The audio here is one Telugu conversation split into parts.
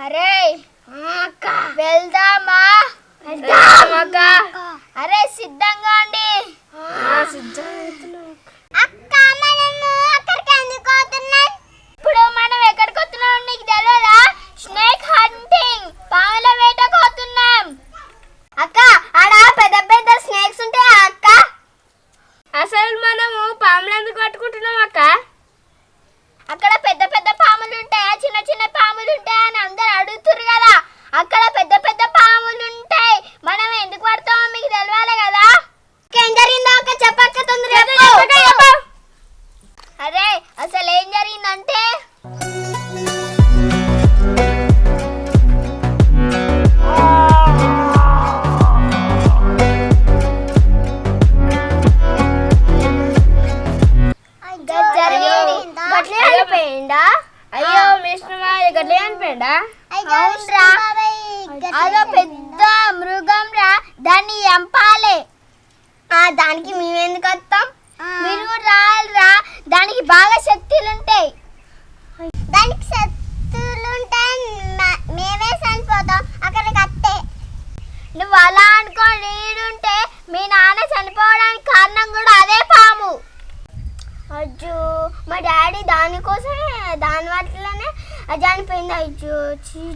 అరే వెళ్దామా? వెళ్దామా అరే సిద్ధంగా అండి సిద్ధం అయ్యో విష్ణు ఇక్కడ లేనిపోయిండా అదో పెద్ద మృగం రా దాన్ని ఎంపాలి దానికి మేమెందుకు వస్తాం? మీరు రాలరా దానికి బాగా శక్తులు ఉంటాయి దానికి శక్తులు ఉంటాయి మేమే చనిపోతాం. అక్కడికి అత్తే. నువ్వు అలా అనుకో నీడుంటే మీ నాన్న చనిపోవడానికి కారణం కూడా అదే పాము. అజ్జో. మా డాడీ దానికోసమే దాని వాటిలోనే చనిపోయింది అయ్యో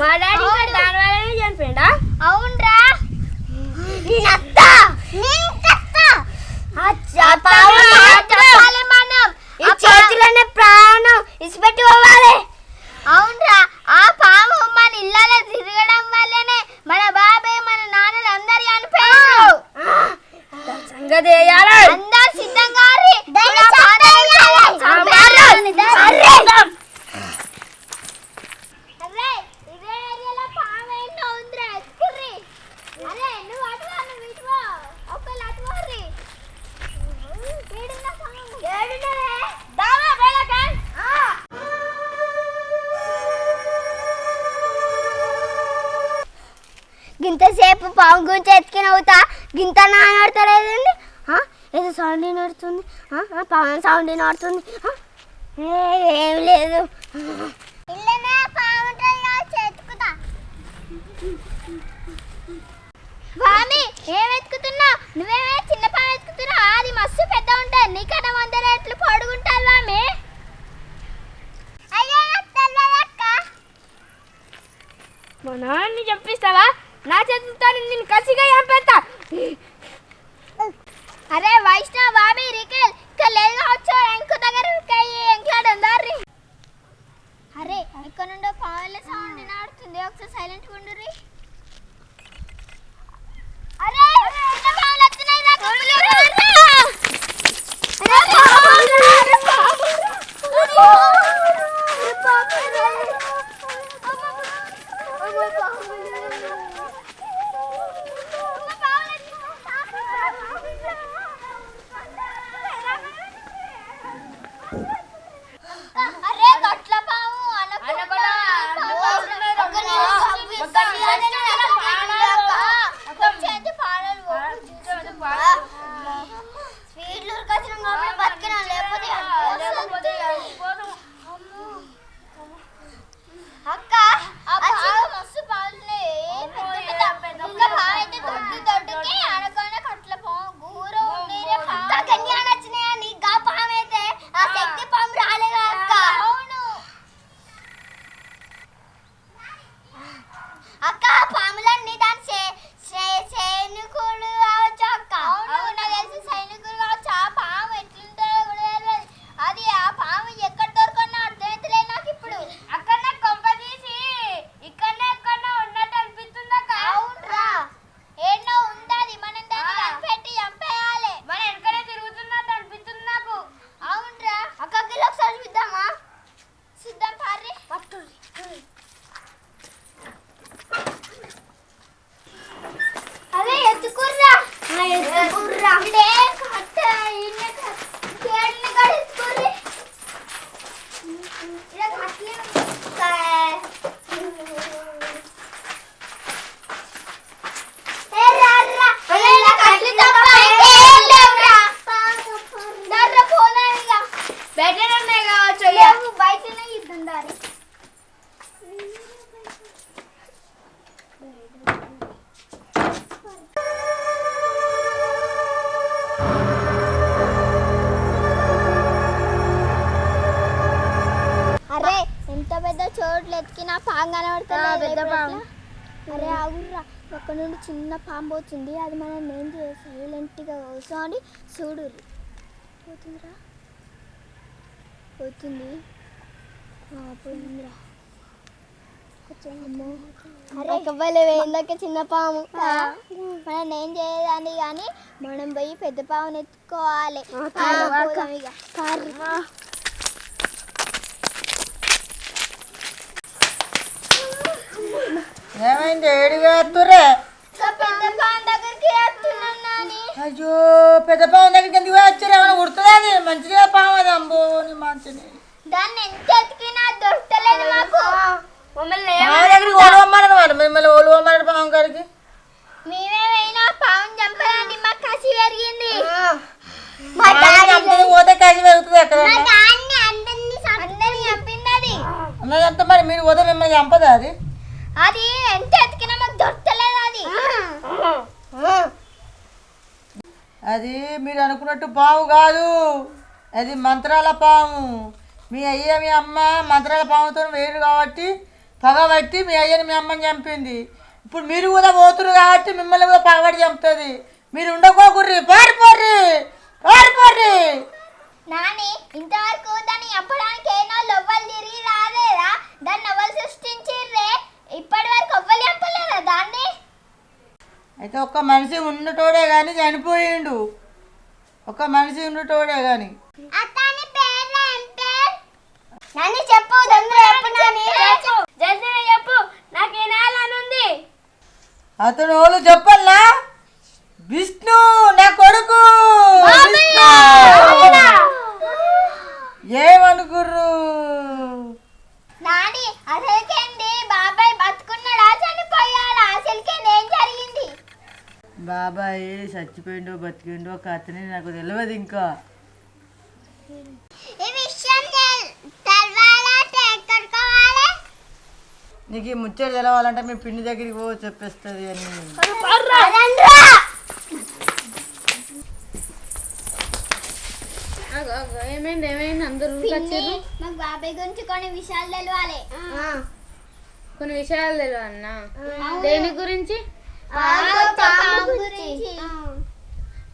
మా డాడీ దాని వాళ్ళనే చనిపోయిందా అవునరా. నేను అత్త నేను అత్త పావు పాము గురించి ఎత్తుకుని నవ్వుతా గింత నానడతలేదండి ఏదో సౌండ్ వినడుతుంది పాము సౌండ్ వినడుతుంది ఏం లేదు. వామి ఏం ఎత్తుకుతున్నావు? నువ్వేమే చిన్న పాము ఎత్తుకుతున్నావు? అది మస్తు పెద్ద ఉంటుంది. నీకన్నా వంద రేట్లు పొడుగుంటారు వామి మా నాన్న చెప్పిస్తావా? నా చేతులతో నిన్ను కసిగా చంపేస్తా. అరే వైష్ణవ్ బాబి రికెల్ ఇక్కడ వచ్చా ఎంకు దగ్గర ఎంకాడు ఉందారి అరే ఇక్కడ నుండి పావుల సౌండ్ నాడుతుంది ఒకసారి సైలెంట్గా ఉండు Oh, my God. ఎతికినా పాము కనబడుతుంది పాము. అరే ఆగుర్రా. అక్కడ నుండి చిన్న పాము పోతుంది. అది మనం ఏం చేయాలి సైలెంట్గా కూర్చొని చూడు పోతుందిరా. పోతుంది. పోయిందిరా. ఇందాక చిన్న పాము. మనం ఏం చేయదని కానీ మనం పోయి పెద్ద పాముని ఎత్తుకోవాలి. ఏమైంది? వేస్తున్నాను నాని. అయ్యో పెద్ద పాము దగ్గరికి ఎందుకు వచ్చారు ఏమైనా ఉడుతుంది అది? మంచిగా పాము అది అంబో నీ మంచిది. దాన్ని ఎంత ఎతికినా దొరకలేదు మాకు. మమ్మల్ని దగ్గరికి మిమ్మల్ని పాము పాము చంపడానికి మాకు కసి పెరిగింది. మా పోతే కాసి పెరుగుతుంది అక్కడ దాన్ని అందరినీ అందరినీ చంపింది అది. అన్నదంతా మరి మీరు పోతే మిమ్మల్ని చంపదా అది ఎంత ఎతికినా మాకు దొరకలేదు అది అది అనుకున్నట్టు పాము కాదు. అది మంత్రాల పాము. మీ అయ్య మీ అమ్మ మంత్రాల పాముతో వేరు కాబట్టి పగబట్టి మీ అయ్యని మీ అమ్మని చంపింది. ఇప్పుడు మీరు కూడా పోతున్నారు కాబట్టి మిమ్మల్ని కూడా పగబడి చంపుతుంది. మీరు ఉండకోకుర్రి. పారిపోర్రి పారిపోర్రి నాని ఇంతవరకు దాన్ని చంపడానికి ఏనో లొవ్వలు తిరిగి రాలేదా? దాన్ని ఎవరు సృష్టించిర్రే? ఇప్పటి వరకు ఎవ్వరు చంపలేదా దాన్ని? అయితే ఒక్క మనిషి ఉండటోడే కానీ చనిపోయిండు. ఒక్క మనిషి ఉండటోడే కానీ అతని పేరు ఏం పేరు నాని చెప్పు చెప్పు నాని జల్దీ చెప్పు. నాకు వినాలనుంది అతను వాళ్ళు చెప్పల్లా? విష్ణు నా కొడుకు విష్ణు. ఏమనుకుర్రు నాని అసలుకేంది బాబాయ్ బతుకున్నాడా చనిపోయాడా అసలుకేంది ఏం జరిగింది బాబాయ్ చచ్చిపోయిండో బతికిండో కథని నాకు తెలియదు ఇంకా. నీకు ఈ ముచ్చట తెలవాలంటే మీ పిన్ని దగ్గరికి పో చెప్పేస్తుంది అని. ఏమైంది ఏమైంది? అందరూ మాకు బాబాయ్ గురించి కొన్ని విషయాలు తెలవాలి. కొన్ని విషయాలు తెలియదు అన్న? దేని గురించి?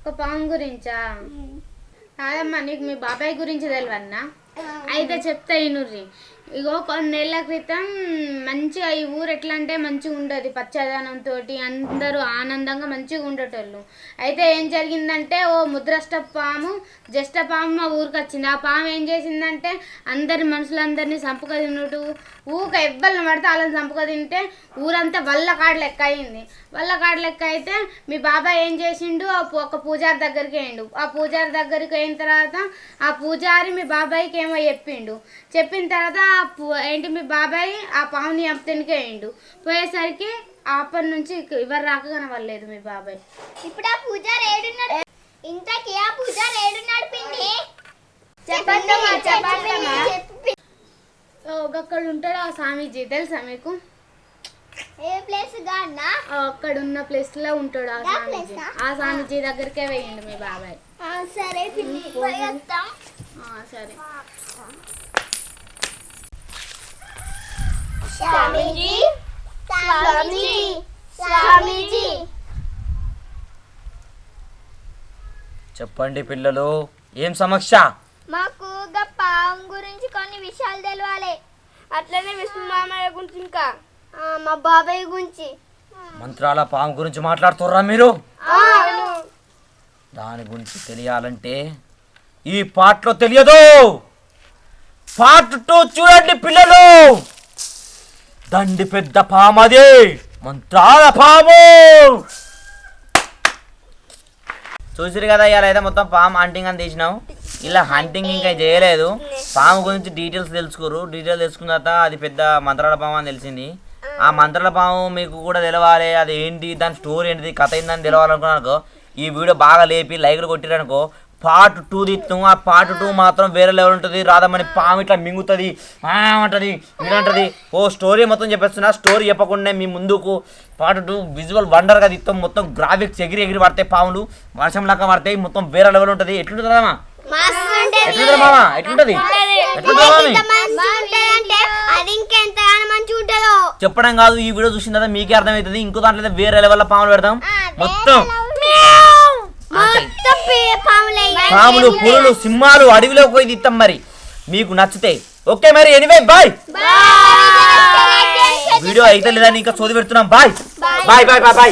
ఒక పాము గురించా? కాదమ్మా నీకు మీ బాబాయ్ గురించి తెలియన్నా అయితే చెప్తా ఇనుర్రి ఇగో కొన్నేళ్ళ క్రితం మంచిగా ఈ ఊరు ఎట్లా అంటే మంచిగా ఉండదు పచ్చదనంతో అందరూ ఆనందంగా మంచిగా ఉండేటోళ్ళు. అయితే ఏం జరిగిందంటే ఓ ముద్రష్ట పాము జష్ట పాము మా ఊరికి వచ్చింది. ఆ పాము ఏం చేసిందంటే అందరి మనుషులందరినీ చంపుక తిన్నట్టు ఊక ఎవ్వరిని పడితే వాళ్ళని చంపుక తింటే ఊరంతా వల్ల కాడ లెక్క అయింది. వల్ల కాడ లెక్క అయితే మీ బాబాయ్ ఏం చేసిండు? ఆ ఒక పూజారి దగ్గరికి వేయండు ఆ పూజారి దగ్గరికి అయిన తర్వాత ఆ పూజారి మీ బాబాయ్కి ఏమో చెప్పిండు. చెప్పిన తర్వాత ఏంటి మీ బాబాయ్? ఆ పాముని చంపుతానికి వేయండు పోయేసరికి అప్పటి నుంచి ఎవరు రాక కనవలేదు మీ బాబాయ్. ఇప్పుడు ఆ పూజారి ఏడున్నాడు? ఇంతకీ ఆ పూజారి ఏడున్నాడు పిన్ని చెప్పండి ఉంటాడు ఆ స్వామీజీ తెలుసా మీకు? ఏ ప్లేస్ అక్కడ ఉన్న ప్లేస్లో ఉంటాడు ఆ స్వామీజీ. ఆ? స్వామీజీ దగ్గరికే వేయండి మీ బాబాయ్. సరే సరే. స్వామీజీ. స్వామీజీ. స్వామీజీ. చెప్పండి పిల్లలు ఏం సమస్య? మాకు గా పాము గురించి కొన్ని విషయాలు తెలవాలి. అట్లనే విష్ణు మామయ్య గురించి ఇంకా. మా బాబాయ్ గురించి. మంత్రాల పాము గురించి మాట్లాడుతుర్రా మీరు? దాని గురించి తెలియాలంటే ఈ పాటలో తెలియదు. పార్ట్ టూ చూడండి పిల్లలు. దండి పెద్ద పామది! అది మంత్రాల పాము! చూసిరు కదా ఇలా అయితే మొత్తం పాము హంటింగ్ అని తీసినాం. ఇలా హంటింగ్ ఇంకా చేయలేదు. పాము గురించి డీటెయిల్స్ తెలుసుకోరు డీటెయిల్స్ తెలుసుకున్న తర్వాత అది పెద్ద మంత్రాల పాము అని తెలిసింది. ఆ మంత్రాల పాము మీకు కూడా తెలవాలి. అది ఏంటి? దాని స్టోరీ ఏంటిది? కథ ఏందని తెలవాలనుకున్నానుకో ఈ వీడియో బాగా లేపి లైక్లు కొట్టిరనుకో పార్ట్ టూ తీస్తాం ఆ పార్ట్ టూ మాత్రం వేరే లెవెల్ ఉంటుంది. రాధమని పాము ఇట్లా మింగుతుంది. అంటది మీరంటది ఓ స్టోరీ మొత్తం చెప్పేస్తున్నా. స్టోరీ చెప్పకుండా మీ ముందుకు పార్ట్ టూ విజువల్ వండర్గా తీస్తాం మొత్తం గ్రాఫిక్స్ ఎగిరి ఎగిరి పడతాయి పాములు. వర్షం లాగా పడతాయి. మొత్తం వేరే లెవెల్ ఉంటుంది. ఎట్లుంటుంది రామా ఎట్లుంటుంది మామ? ఎట్లుంటుంది? ఉంటుందో. చెప్పడం కాదు. ఈ వీడియో చూసిన తర్వాత మీకే అర్థమవుతుంది. ఇంకో దాంట్లో వేరే లెవెల్లో పాములు పెడతాం మొత్తం పాములే పులులు సింహాలు అడవిలోకి పోయి తీస్తాం మరి. మీకు నచ్చితే. ఓకే మరి ఎనీవే బాయ్. వీడియో అయితే లేదని ఇంకా చోది పెడుతున్నాం. Bye. Bye bye bye bye.